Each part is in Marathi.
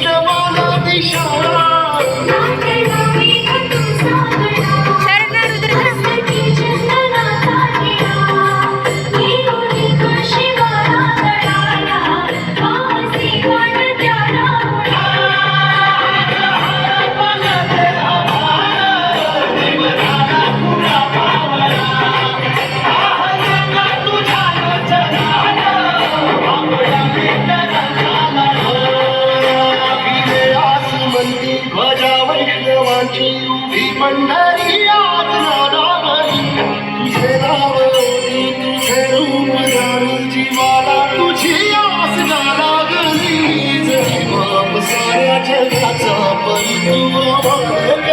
still ही पंढरी आजनावरी तुझे नाव तुझे रूप धरू जीवाला तुझी आसना लागली. जरी जगाचा परी तू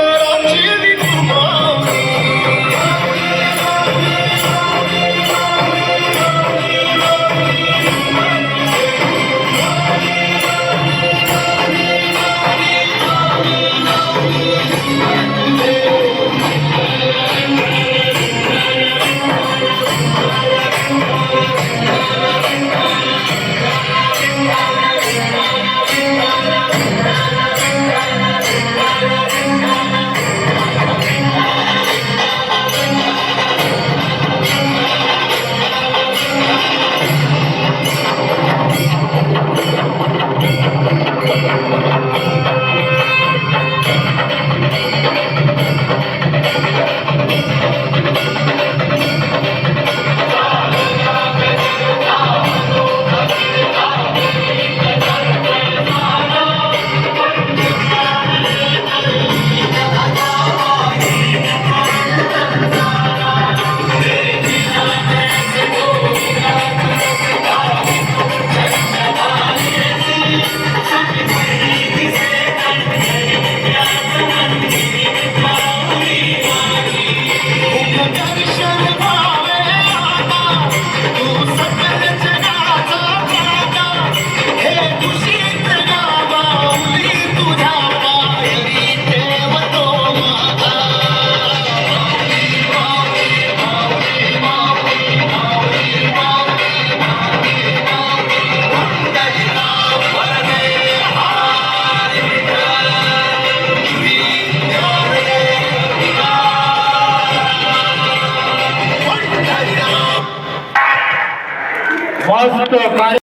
Amen. Posso tocar?